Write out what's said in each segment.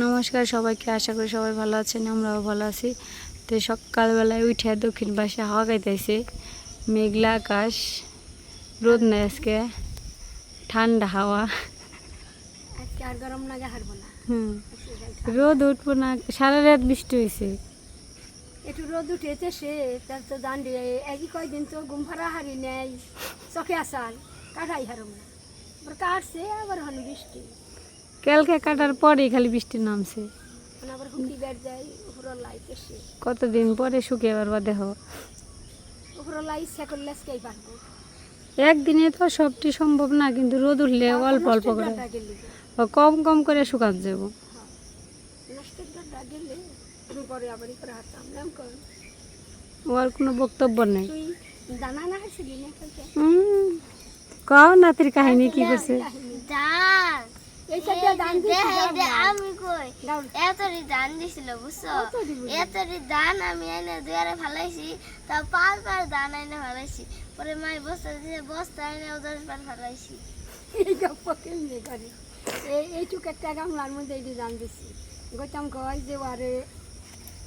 নমস্কার সবাইকে আশা করি সবাই ভালো আছেন আমরাও ভালো আছি। তো সকালবেলায় উঠে দক্ষিণ পাশে হাওয়া খাইতেছে। মেঘলা আকাশ রোদ নেই আজকে ঠান্ডা হাওয়া। হুম রোদ উঠবো না সারা রাত বৃষ্টি হয়েছে একটু রোদ উঠেছে সে তার তো দান্ডি একই কয়দিন তো ঘুম ভাড়া হারি নেই চোখে আসার কাটাই হারম না। কাটছে আবার হলো বৃষ্টি। কালকে কাটার পরেই খালি বৃষ্টি নামছে। মানে কতদিন পরে শুকিয়ে পারবা দেহ একদিনে তো সবটি সম্ভব না কিন্তু রোদ উঠলে অল্প অল্প করে। কম কম করে শুকাত যাব। ওর কোনো বক্তব্য নেই। কও নাতির কাহিনী কি করছে? দান আমি কই? দাও। এতরি ধান দিছিল বুঝছ? কতরি বুঝলি? এতরি ধান আমি এনে দুয়ারে ফেলাইছি তা পাঁচবার ধান এনে ফেলাইছি। পরে মাই বস্তা দিয়ে বস্তা এনে দশ বার ফেলাইছি। এই গপ্প কেমনি করে এই এইটুকু একটা গামলার মধ্যে এই জান দিছি। গৌতম কয় যে ওরে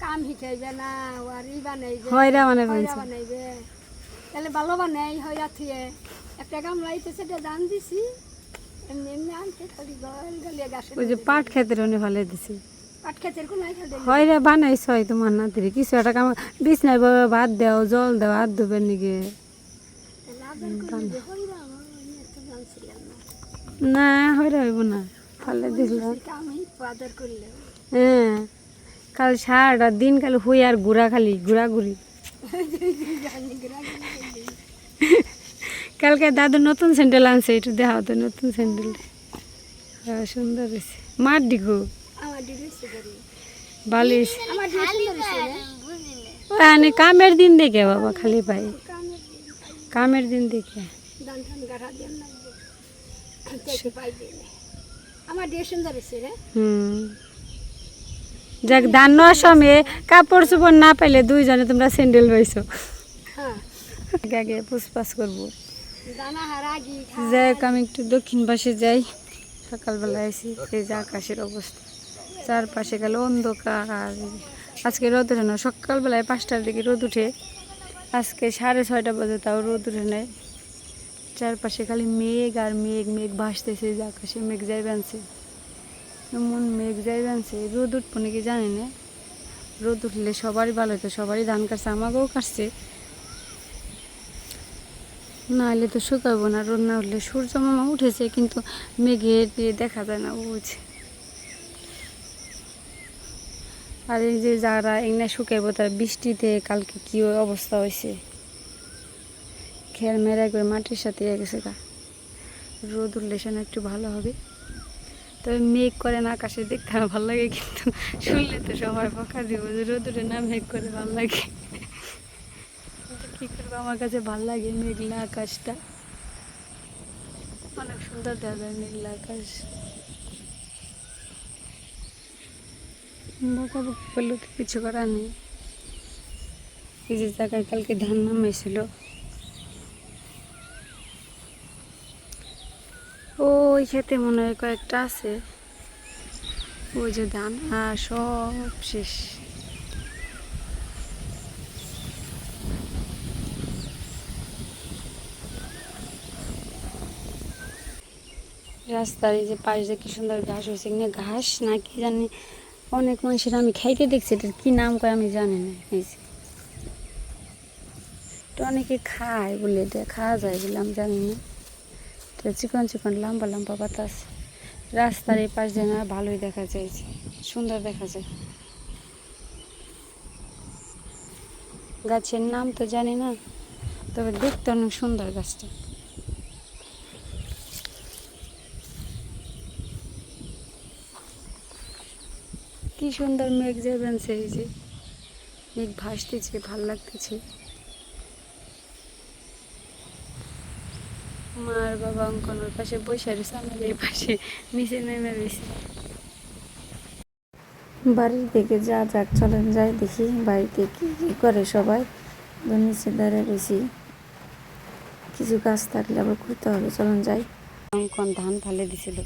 কাম শিখাইবে না ওর ই বানাইবে হয়রা বানাইবে হয়রা তাহলে ভালো বানাই হয়রা থুয়ে। একটা গামলা ইতে সেটা দান দিছি। ওই যে পাট খেতের অনেক ভালো দিছে। পাট খেতের কোনো খেতে হয় রে বানাইছ হয় তোমার নাতির কিছু একটা কাম বিছনায় ববে ভাত দেও জল দেও হাত হয়রা না। হয়রা হইব না। ফালে দিলাম হ্যাঁ কাল সারাটা দিন কাল হুই আর ঘুরা খালি ঘুরা ঘুরি কালকে দাদু নতুন স্যান্ডেল আনছে একটু দেখাও তো নতুন স্যান্ডেল সুন্দর হয়েছে। মার আমার বালিশ। মানে কামের দিন দেখে বাবা খালি পাই কামের দিন দেখে। যাক ধান সময় কাপড় চোপড় না পাইলে দুইজনে তোমরা স্যান্ডেল পাইছো হ্যাঁ। আগে আগে পুষপাস করব। যাই হোক আমি একটু দক্ষিণ পাশে যাই। সকালবেলা এসি এই যে আকাশের অবস্থা। চারপাশে গেল অন্ধকার। আজকে রোদ ওঠে না, সকালবেলায় পাঁচটার দিকে রোদ উঠে আজকে সাড়ে ছয়টা বাজে, তাও রোদ উঠে নেয় চারপাশে খালি মেঘ আর মেঘ মেঘ ভাসতেছে, যে আকাশে মেঘ যাই বানছে এমন মেঘ যাই বানছে রোদ উঠবো নাকি জানি না। রোদ উঠলে সবারই ভালো হতো সবারই ধান কাটছে, আমাকেও কাটছে। না হলে তো শুকাবো না রোদ না উঠলে সূর্য মামা উঠেছে, কিন্তু মেঘে দেখা যায় না বুঝছে আর এই যে যারা এখানে শুকাইবো, তার বৃষ্টিতে কালকে কি অবস্থা হয়েছে? খেয়াল মেরা করে মাটির সাথে গেছে গা। রোদ উঠলে সেখানে একটু ভালো হবে। তবে মেঘ করে না, আকাশে দেখতে ভালো লাগে, কিন্তু শুনলে তো সবাই বকা দিব যে রোদ উঠে না, মেঘ করে ভালো লাগে। কি করব আমার কাছে ভালো লাগে, মেঘলা আকাশটা। অনেক সুন্দর দেখা যায় মেঘলা আকাশ। বকা বকি করলে তো কিছু করার নেই। যে জায়গায় কালকে ধান নামাইছিল ওই খেতে মনে হয় কয়েকটা আছে। ওই যে ধান আর সব শেষ। রাস্তার এই যে পাশ দিয়ে কি সুন্দর ঘাস হয়েছে এখানে ঘাস না কি জানি অনেক মানুষের আমি খাইতে দেখছি, এটার কি নাম করে আমি জানি না, এই যে। এটা অনেকে খায় বলে, এটা খাওয়া যায় বলে আমি জানি না। তো চিকন চিকন, লম্বা লম্বা আছে। রাস্তার এই পাশ দিয়ে না ভালোই দেখা যায় সুন্দর দেখা যায়। গাছের নাম তো জানি না, তবে দেখতে অনেক সুন্দর গাছটা। কি সুন্দর মেঘ যাবেন সেই যে। মেঘ ভাসতেছে, ভালো লাগতেছে। মার বাবা অঙ্কনের পাশে বসে রয়েছে পাশে নিচে নেমে রয়েছে বাড়ির দিকে যা যাক, চলেন যাই দেখি বাড়িতে কি কি করে সবাই। নিচে দাঁড়িয়ে রয়েছি। কিছু কাজ থাকলে আবার করতে হবে, চলেন যাই। অঙ্কন ধান ফালে দিছিল।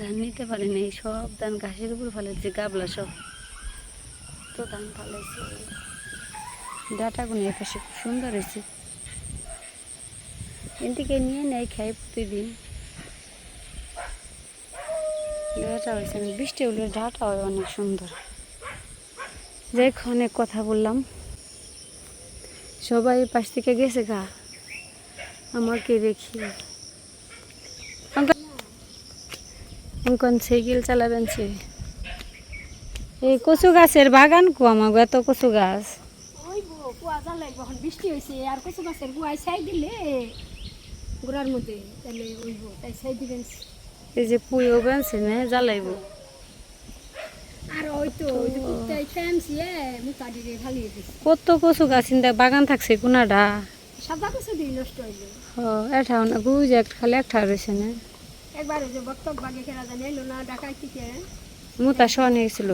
ধান নিতে পারি নাই, সব ধান ঘাসের উপর ফেলেছে, গাবলা সব। তো ধান ফালাইছে ডাটাগুলো এপাশে খুব সুন্দর হয়েছে। এদিকে নিয়ে নেয় খাই প্রতিদিন। ডাটা হয়েছে না, বৃষ্টি হলে ডাটা হয় অনেক সুন্দর। যাই অনেক কথা বললাম। সবাই পাশ থেকে গেছে গা। আমাকে রেখে অঙ্কন সাইকেল চালাবেন সে এই কচু গাছের বাগান কো আমাকে এত কচু গাছ বৃষ্টি হয়েছে আর কচু গাছের গুয়ায় ছাই দিলে গোড়ার মধ্যে তাহলে ওই বো তাই ছাই দিবেন এই যে পুইও বেনছে না জ্বালাইব আর ওই তো কত কচু গাছ বাগান থাকছে কোনাডা সাদা কচু দিয়ে নষ্ট হইল হ না গুজ এক খালি একটা রয়েছে না একবার ওই যে বক্তব্য বাগে খেলা জানে এলো না ডাকাই থেকে। মুতা শোয়ানো গেছিল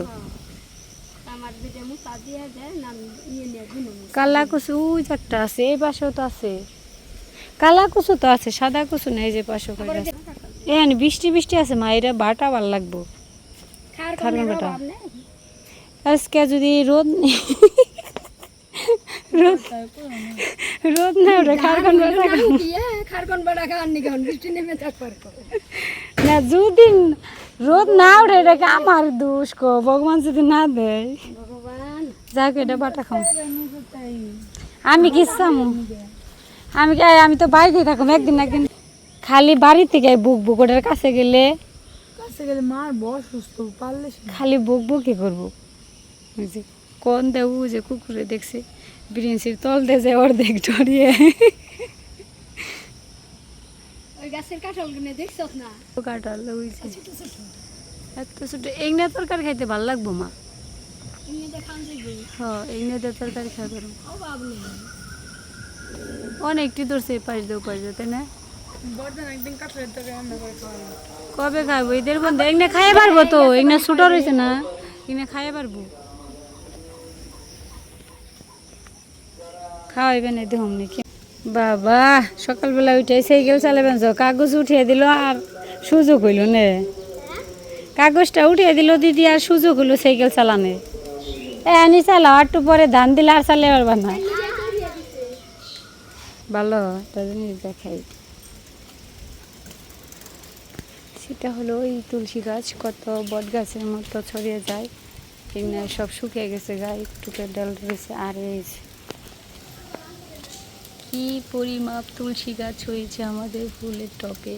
আমার দুটো মুতা দিয়ে দেয় নাম নিয়ে গুনো কালা কচু উজ একটা আছে এই পাশেও তো আছে। কালা তো আছে সাদা কচু নেই যে পাশে করে আছে। বৃষ্টি বৃষ্টি আছে মা এটা বাটা ভালো লাগবো। খার খার বাটা। আজকে যদি রোদ রোদ রোদ না ওটা খারখান বাটা খাব। খারকন বড়া খাওয়ার নি কেমন বৃষ্টি নেমে থাকবার না যদি রোদ না ওঠে এটাকে আমার দোষ কো? ভগবান যদি না দেয়। ভগবান। যাক এটা বাটা খাও। আমি কি চামু আমি কি আমি তো বাড়িতে থাকুম একদিন একদিন। খালি বাড়ি থেকে বুক বুক ওটার কাছে গেলে কাছে গেলে মার বস সুস্থ পারলে খালি বুক বুকই করব? কোন দেবু যে কুকুরে দেখছে বিরিঞ্চির তল যে অর্ধেক ডরিয়ে ওই গাছের কাঁঠাল গুনে না এত ছোট এগনা তরকারি খাইতে ভালো লাগবো মা এগনা দিয়ে তরকারি অনেকটি ধরছে পাশ দিয়ে না কবে খাইবো এদের বন্ধু এগনা খাইয়ে পারব তো এগনা ছোট রয়েছে না এগনা খাইয়ে পারব খাওয়াইবেন এই দেখুন নাকি? বাবা, সকালবেলা উঠে সাইকেল চালাবেন তো কাগজ উঠিয়ে দিল আর সুযোগ হইল নে। কাগজটা উঠিয়ে দিল দিদি আর সুযোগ হইল সাইকেল চালানে। এ, আনি চালাও একটু পরে ধান দিলে আর চালে পারবা না। ভালো, একটা জিনিস দেখাই। সেটা হলো ওই তুলসী গাছ, কত বট গাছের মতো ছড়িয়ে যায়। সব শুকিয়ে গেছে গায়ে একটুকে ডাল রয়েছে, আর এই কি পরিমাপ তুলসী গাছ হয়েছে আমাদের ফুলের টপে?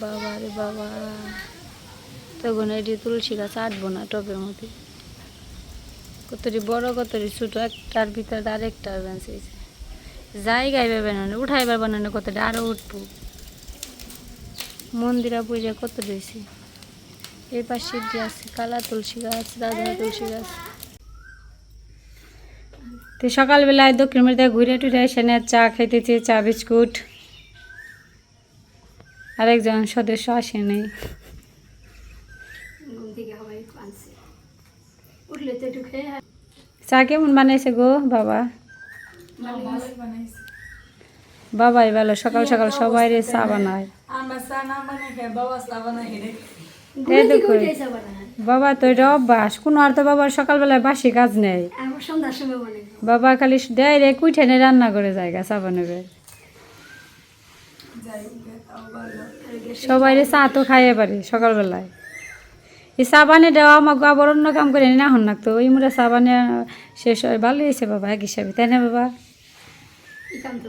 বাবা রে বাবা। তখন এটি তুলসী গাছ আটবো না টবের মধ্যে। কতটি বড়, কতটি ছোট, একটার ভিতরে আরেকটার বেঞ্চ হয়েছে। জায়গায় বানানো উঠাইবার বানানো কতটা আরও উঠবো। মন্দিরা পূজা কত রয়েছে এই পাশে দিয়ে আছে, কালা তুলসী গাছ, রাধা তুলসী গাছ। তো সকালবেলায় দক্ষিণ মেরুতে ঘুরে টুরে সেনে চা খাইতেছে চা বিস্কুট। আরেকজন সদস্য আসে নেই। চা কেমন বানাইছে গো বাবা? বাবাই ভালো সকাল সকাল সবাই রে চা বানায়। আমরা চা না বানাই বাবা চা বানাই দেখো। বাবা তো এটা অভ্যাস। কোনো আর তো বাবার সকালবেলায় বাসি কাজ নেই। বাবা খালি দেয় রে কুইঠেনে রান্না করে জায়গা চা বানাবে যাই হোক, তাও ভালো সবাই চা তো খাইয়ে পারে সকালবেলায়। এই চা বানিয়ে দেওয়া আমাকে আবার অন্য কাম করে না হন লাগতো ওই মোটা চা বানিয়ে শেষ হয় ভালো হয়েছে বাবা এক হিসাবে তাই না বাবা? এই কাম তো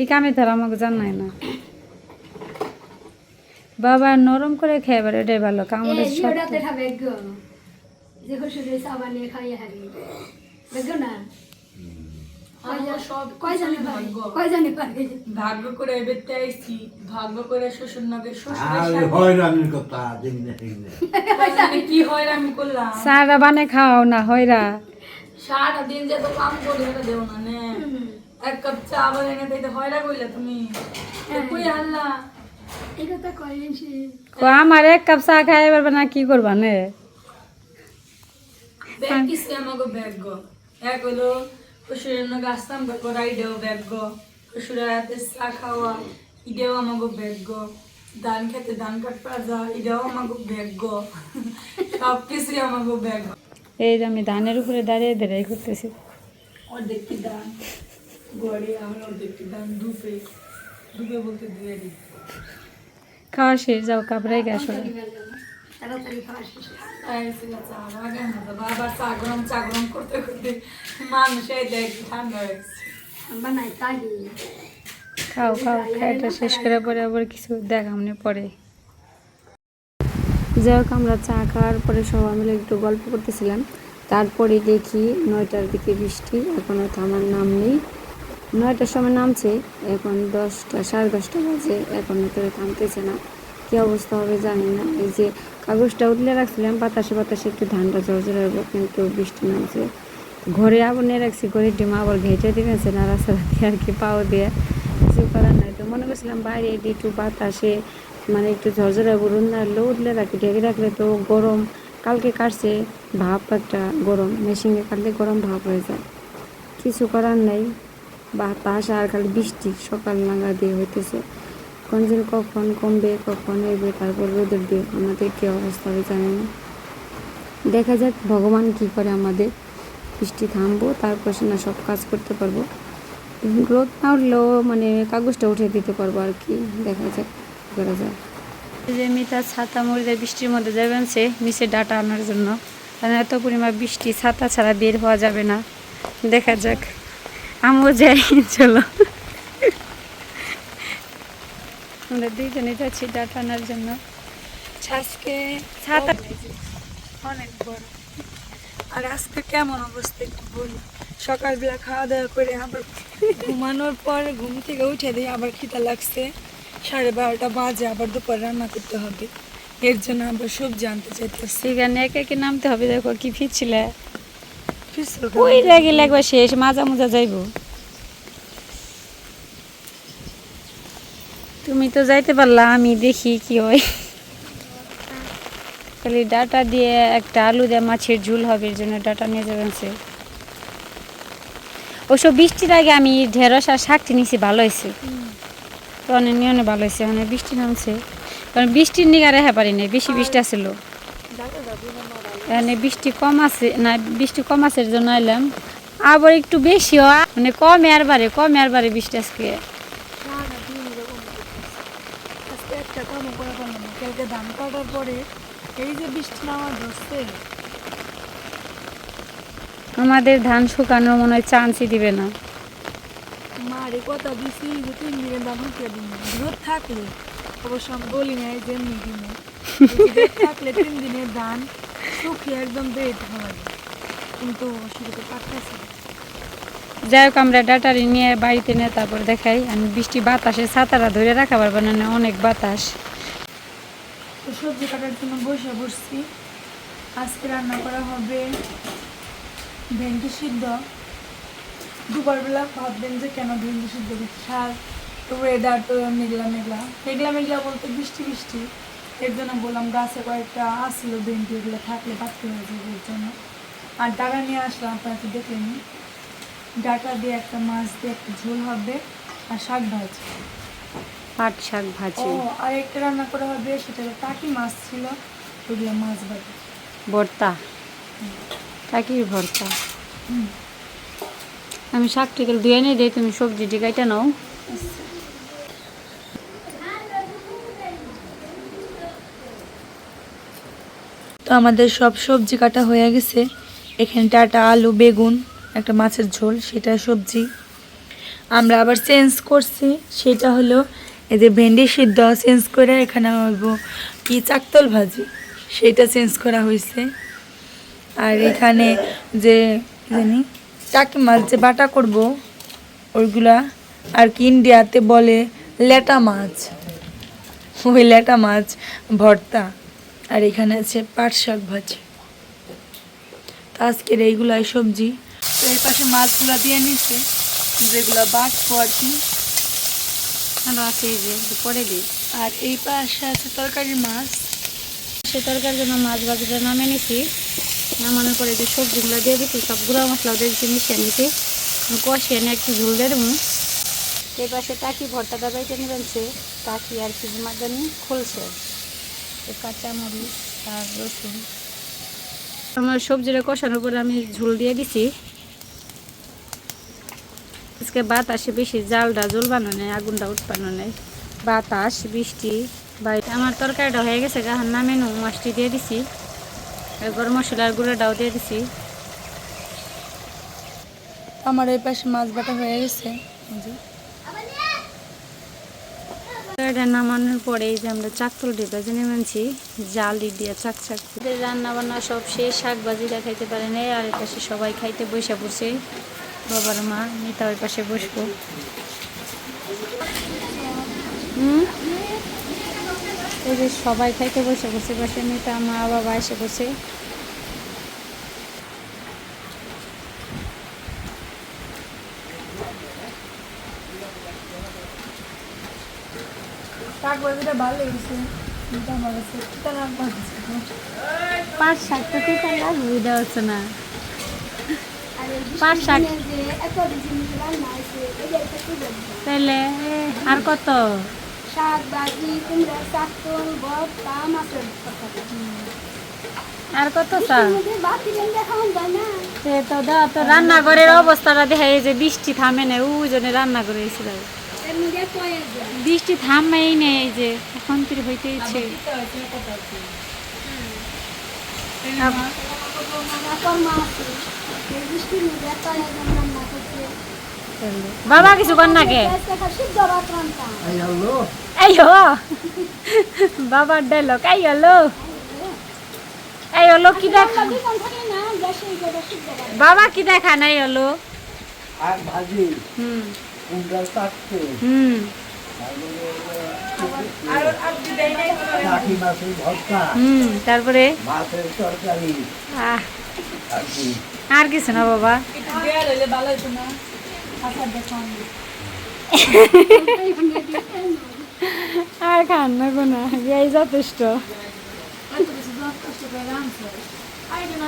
এই কামে তার আমাকে জানায় না। বাবা নরম করে খেয়ে পারে এটাই ভালো কামড়ে না। সব কয় জানে পারে ভাগ্য। কয় জানে পারে? ভাগ্য করে এবেতে আইছি ভাগ্য করে শ্বশুর নগের হয়রানির কথা দিনে দিনে সাথে কি হয় আমি করলাম? চাটা বানে খাওয়াও না হয়রা। সারা দিন যে তো কাম করি দেও না নে। এক কাপ চা বানিয়ে দিতে হয়রা কইলা তুমি? কই হাল্লা আমার এক কাপ চা খাইয়ে পারবে না কি করবা নে? আমাকে ধান খেতে ধান কাটপা যা এটাও সব কিছুই এই যে আমি ধানের উপরে দাঁড়িয়ে দাঁড়িয়ে করতেছি। অর্ধেকটি ধান? গড়ে আমার অর্ধেকটি ধান? ধুপে। ধুপে বলতে ধুয়ে দিই। খাওয়া শেষ, যাও কাপড়াই গে আসো। তাড়াতাড়ি খাওয়া শেষ আগে মতো বাবার চা গরম চা গরম করতে করতে মানুষ এই দেখ ঠান্ডা হয়ে গেছে খাও খাও খাইটা শেষ করে পরে আবার কিছু দেখামনি পরে। যাই হোক, আমরা চা খাওয়ার পরে সবাই মিলে একটু গল্প করতেছিলাম। তারপরে দেখি নয়টার দিকে বৃষ্টি এখনও থামার নাম নেই। নয়টার সময় নামছে, এখন দশটা, সাড়ে দশটা বাজে, এখন করে থামতেছে না। কী অবস্থা হবে জানি না। এই যে কাগজটা উঠলে রাখছিলাম, বাতাসে বাতাসে একটু ধানটা ঝরঝরে হব কিন্তু বৃষ্টি নামছে। ঘরে আবার নিয়ে রাখছি ঘরে ডিম আবার ঘেঁটে দিয়েছে না রাস্তা দিয়ে আর কি পাও দিয়ে। কিছু করার নাই তো। মনে করছিলাম বাইরে একটু বাতাসে মানে একটু ঝরঝরে বরুন নাড়লে উঠলে রাখি, ঢেকে রাখলে তো গরম। কালকে কাটছে ভাপ একটা গরম, মেশিনে কাটলে গরম ভাপ হয়ে যায়। কিছু করার নাই। বাতাস আর খালি বৃষ্টি, সকাল নাগা দিয়ে হইতেছে। কোন দিন কখন কমবে, কখন এবে, তারপর রোদের দিয়ে আমাদের কী অবস্থা হবে জানি না। দেখা যাক, ভগবান কি করে আমাদের বৃষ্টি থামবো, তারপর সে না সব কাজ করতে পারব। রোদ না উঠলেও মানে কাগজটা উঠে দিতে পারব আর কি। দেখা যাক করা যায়। যে মিতা ছাতা মরিদে বৃষ্টির মধ্যে যাবেন সে নিচে ডাটা আনার জন্য কারণ এত পরিমাণ বৃষ্টি ছাতা ছাড়া বের হওয়া যাবে না। দেখা যাক। আমিও যাই চলো। আমরা দুইজনে যাচ্ছি ডাটা আনার জন্য। আজকে ছাতা অনেক বড়। আর আজকে কেমন অবস্থা একটু বলি। সকালবেলা খাওয়া দাওয়া করে আবার ঘুমানোর পর ঘুম থেকে উঠে দিই আবার খিদা লাগছে। সাড়ে বারোটা বাজে আবার দুপুর রান্না করতে হবে। এর জন্য আবার সবজি আনতে চাইতেছি সেখানে একে একে নামতে হবে দেখো কি ফিরছিলে। লাগবে শেষ মাজা মোজা যাইব। তুমি তো যাইতে পারলা আমি দেখি কি হয়। খালি ডাটা দিয়ে একটা আলু দিয়ে মাছের ঝুল হবে এর জন্য ডাটা নিয়ে যাবেন সে ওসব বৃষ্টির আগে আমি ঢেঁড়স আর শাকটি নিছি ভালো হয়েছে। তো অনেক নিয়ে ভালো হয়েছে অনেক বৃষ্টি নামছে। কারণ বৃষ্টির নিগা রেখা পারি নাই বেশি বৃষ্টি আসছিল এখানে বৃষ্টি কম আছে না বৃষ্টি কম আছে জন্য এলাম। আবার একটু বেশি হয় মানে কম আর বাড়ে কম আর বাড়ে বৃষ্টি আজকে। আজকে একটা কামও করে পারলাম কালকে ধান কাটার পরে এই যে বৃষ্টি নামা ধরছে। আমাদের ধান শুকানো মনে হয় চান্সই দিবে না। মারে কথা দিছি যে তিন দিন। রোদ থাকলে অবশ্য আমি বলি নাই যে দিনে থাকলে তিন দিনের ধান শুকিয়ে একদম বেড কিন্তু পারতেছে যাই হোক আমরা ডাটারি নিয়ে বাড়িতে নিয়ে তারপর দেখাই। আমি বৃষ্টি বাতাসে ছাতারা ধরে রাখা পারব না অনেক বাতাস। তো সবজি কাটার জন্য বসে বসছি আজকে রান্না করা হবে ভেন্ডি সিদ্ধ। দুপুরবেলা ভাববেন যে কেন ভেন্ডি সিদ্ধ শাক তো ওয়েদার তো মেঘলা মেঘলা মেঘলা মেঘলা বলতে বৃষ্টি বৃষ্টি এর জন্য বললাম গাছে কয়েকটা আসলো ভেন্ডি ওগুলো থাকলে পাততে হয়ে যাবে এর জন্য। আর ডাটা নিয়ে আসলাম আপনারা তো দেখলেনি ডাটা দিয়ে একটা মাছ দিয়ে একটা ঝোল হবে আর শাক ভাজি। পাট শাক ও ভাজি আর একটা রান্না করা হবে সেটা টাকি মাছ ছিল ওগুলো মাছ ভাজি। ভর্তা? টাকির ভর্তা? আমি শাক টিকেল ধুয়ে নিয়ে দিই তুমি সবজি টিকাইটা নাও। তো আমাদের সব সবজি কাটা হয়ে গেছে। এখানে টাটা, আলু, বেগুন, একটা মাছের ঝোল, সেটা সবজি। আমরা আবার চেঞ্জ করছি, সেটা হলো এই যে ভেন্ডি সিদ্ধ চেঞ্জ করে এখানে হইব কি চাকতল ভাজি, সেটা চেঞ্জ করা হয়েছে আর এখানে যে জানি টাকি মাছ যে বাটা করব, ওইগুলা আর কি ইন্ডিয়াতে বলে লেটা মাছ। ওই লেটা মাছ ভর্তা। আর এখানে আছে পাট শাক ভাজি। তো আজকের এইগুলাই সবজি। তো এর পাশে মাছগুলো দিয়ে নিচ্ছে যেগুলো বাটবো আর কি। ভালো আছে এই যে পরে দিই। আর এই পাশে আছে তরকারির মাছ। সে তরকারির জন্য মাছ ভাজিটা নামে নিছি। নামানোর পরে যে সবজিগুলো দিয়ে দিচ্ছি সব গুঁড়া মশলাও দিয়ে দিচ্ছি মিশিয়ে নিচ্ছি কষিয়ে নিয়ে একটু ঝোল দিয়ে দেবো। এই পাশে টাকি ভর্তাটা বাইটে নিবেনছে টাকি আর কি মাদানি খুলছে। কাঁচামরিচ, আর রসুন। আমার সবজিটা কষানোর পরে আমি ঝোল দিয়ে দিছি। আজকে বাতাসে বেশি জালটা জল বানানো নেই, আগুনটা উৎপানো নেই। বাতাস, বৃষ্টি বা আমার তরকারিটা হয়ে গেছে গাহার নামে নু মাছটি দিয়ে দিছি। আর গরম মশলার গুঁড়োটাও দিয়ে দিছি। আমার এই পাশে মাছ বাটা হয়ে গেছে। এটা নামানোর পরে এই যে আমরা চাকতল ডিব্বা যে মানছি, জাল দিয়ে চাক চাক। রান্না বান্না সব শেষ শাক ভাজিটা খাইতে পারে না আর পাশে সবাই খাইতে বসে পড়ছে। বাবার মা মিতা ওই পাশে বসবো। এই যে সবাই খাইতে বসে পড়ছে, পাশে মিতা মা, বাবা এসে বসে শাক ভাজিটা ভালো লেগেছে কিন্তু আমার কাছে তিতা না। পাঁচ তিতা আর শাক। তাহলে কত? শাক ভাজি কুমড়া চাকতল ভর্তা মাছের আর কত সে তো দাও তো রান্নাঘরের অবস্থাটা দেখা যে বৃষ্টি থামে না ওই জন্য রান্না করে এসেছিল বৃষ্টি থামেই নেই এই যে এখন ফির হইতে ইচ্ছে আব- কর্মা আছে এই বৃষ্টির মধ্যে কয়ে যায় রান্না করছে বাবা কিছু কর না কে? এই হো বাবার ডায়লগ এই হলো এই হলো কি দেখা বাবা কি দেখা নাই হলো আর ভাজি। হুম। কুমড়ার চাটতে হুম, তারপরে? আর কিছু না বাবা। দেওয়া রইলে না আর খান না এই যথেষ্ট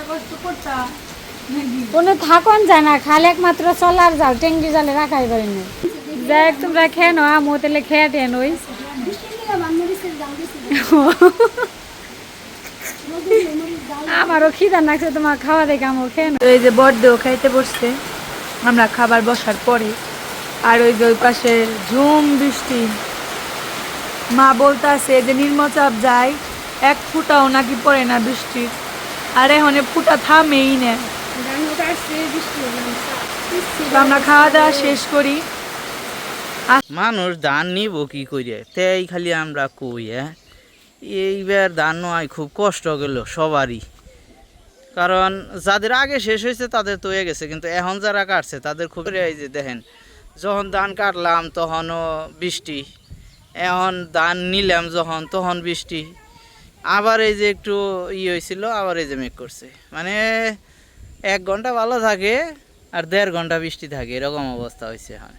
কষ্ট করে কোনো থাকন যায় না, খালি একমাত্র চলার জাল, টেঙ্গি জালে রাখাই পারি না। যাই তোমরা খেয়ে নো আমো তাহলে খেয়ে জাল দিছিল আমারও খিদা লাগছে, তোমার খাওয়া দেখে আমো খেয়ে এই যে বড়দেও খাইতে বসছে, আমরা খাবার বসার পরে, আর ওই যে ওই পাশে ঝুম বৃষ্টি। মা বলতে আছে যে নির্মচাপ যায়, এক ফুটাও নাকি পড়ে না বৃষ্টির। আর এখন ফুটা থামেই না। আমরা খাওয়া দাওয়া শেষ করি। মানুষ ধান নিব কি করে তাই খালি আমরা কই হ্যাঁ? এইবার ধান নয় খুব কষ্ট গেল সবারই। কারণ যাদের আগে শেষ হয়েছে তাদের তো হয়ে গেছে, কিন্তু এখন যারা কাটছে তাদের খুব এই যে দেখেন, যখন ধান কাটলাম তখনও বৃষ্টি। এখন ধান নিলাম যখন তখন বৃষ্টি। আবার এই যে একটু ই হয়েছিল, আবার এই যে মেঘ করছে। মানে এক ঘণ্টা ভালো থাকে আর দেড় ঘণ্টা বৃষ্টি থাকে, এরকম অবস্থা হয়েছে এখন।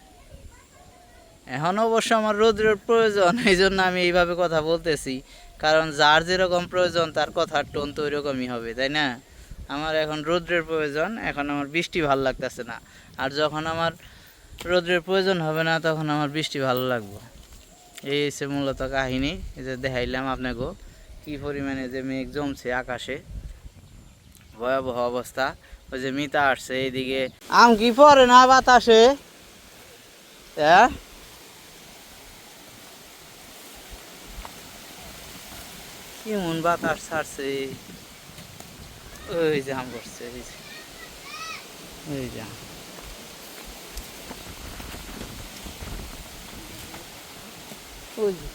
এখন অবশ্য আমার রোদ্রের প্রয়োজন, এই জন্য আমি এইভাবে কথা বলতেছি। কারণ যার যেরকম প্রয়োজন, তার কথার টোন তো ওইরকমই হবে, তাই না? আমার এখন রোদ্রের প্রয়োজন, এখন আমার বৃষ্টি ভালো লাগতেছে না। আর যখন আমার রোদ্রের প্রয়োজন হবে না, তখন আমার বৃষ্টি ভালো লাগবে। এই হচ্ছে মূলত কাহিনী যে দেখাইলাম আপনাকে কী পরিমাণে যে মেঘ জমছে আকাশে। ভয়াবহ অবস্থা। ওই যে মিতা আসছে এইদিকে। আম কি পরে না বাতাসে? হ্যাঁ কেমন বাতাস ছাড়ছে? ওই যে আম করছে ওই যে আম। ওই যে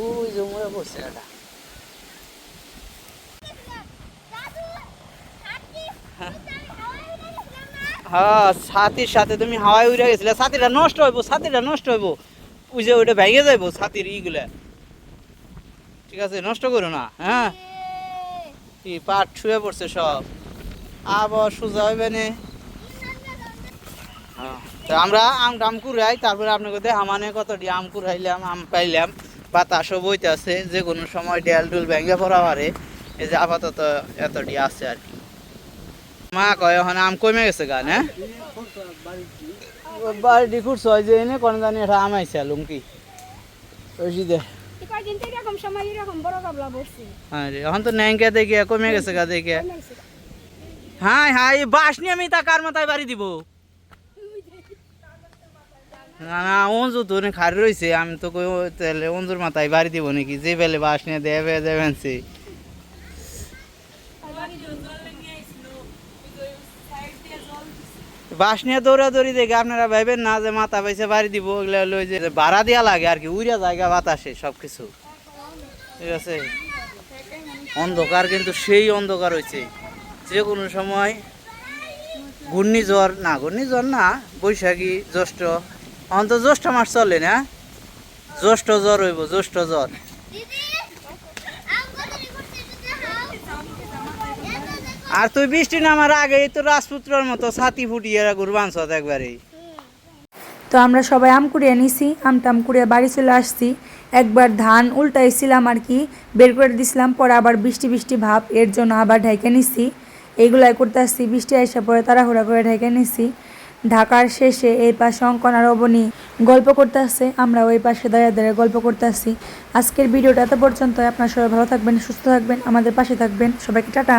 ওই যে মরে পড়ছে এটা। হ্যাঁ ছাতির সাথে তুমি হাওয়ায় উড়ে গেছিলে। ছাতিটা নষ্ট হইব ছাতিটা নষ্ট হইব। ওই যে ওইটা ভেঙে যাইব ছাতির ইগুলা। ঠিক আছে নষ্ট করো না হ্যাঁ? কি পাট ছুঁয়ে পড়ছে সব। আবার সোজা হইবে নে। হ্যাঁ, আমরা আম টাম কুড়াই তারপরে আপনাকে দেখা মানে কতটি আম কুড়াইলাম আম পাইলাম। বাতাসও বইতে আছে যে কোনো সময় ডেল ডুল ভেঙে পড়া পারে। এই যে আপাতত এতটি আছে আর কি। মা কয় এখন আম কমে গেছে গান হ্যাঁ বাড়ি খুঁড়ছ যে এনে কোন জানি এটা এরকম বড় গাবলা বসছি। হ্যাঁ এখন তো ন্যাংকে দেখে কমে গেছে গা দেখে। হ্যাঁ হ্যাঁ এই বাস নিয়ে আমি তা কার মাথায় বাড়ি দিব। না না অঞ্জু তো খারি রয়েছে আমি তো কই তাহলে অঞ্জুর মাথায় বাড়ি দিব নাকি? যে বেলে বাস নিয়ে দেবে দেবেন সে বাস নিয়ে দৌড়াদৌড়ি দেখে আপনারা ভাবেন না যে মাথা পাইছে, বাড়ি দিব, ওগুলো হলো যে ভাড়া দেওয়া লাগে আর কি উড়িয়া জায়গা, বাতাসে সব কিছু ঠিক আছে? অন্ধকার কিন্তু সেই অন্ধকার হয়েছে যে কোনো সময় ঘূর্ণিঝড়, না ঘূর্ণিঝড় না, বৈশাখী, জ্যৈষ্ঠ অন্ত জ্যৈষ্ঠ মাস চলে না? জ্যৈষ্ঠ জ্বর হইব, জ্যৈষ্ঠ জ্বর দিদি আম কত করতে দেখাও এটা দেখো আর তুই বৃষ্টি নামার আগেই তো রাজপুত্রর মতো ছাতি ফুটিয়ে ঘুরবানছ একবারেই। তো আমরা সবাই আম কুড়িয়ে নিছি, আম টাম কুড়িয়ে বাড়ি চলে আসছি। একবার ধান উল্টাইছিলাম আর কি, বের করে দিছিলাম, পরে আবার বৃষ্টি বৃষ্টি ভাব, এর জন্য আবার ঢেকে নিছি। এইগুলাই করতে আসছি, বৃষ্টি আসা পরে তাড়াহুড়া করে ঢেকে নিছি। ঢাকার শেষে এই পাশে অঙ্কন আর অবনী গল্প করতে আসছে আমরা ওই পাশে দাঁড়িয়ে দাঁড়িয়ে গল্প করতে আসছি। আজকের ভিডিওটা এত পর্যন্ত আপনার সবাই ভালো থাকবেন, সুস্থ থাকবেন, আমাদের পাশে থাকবেন, সবাইকে টাটা।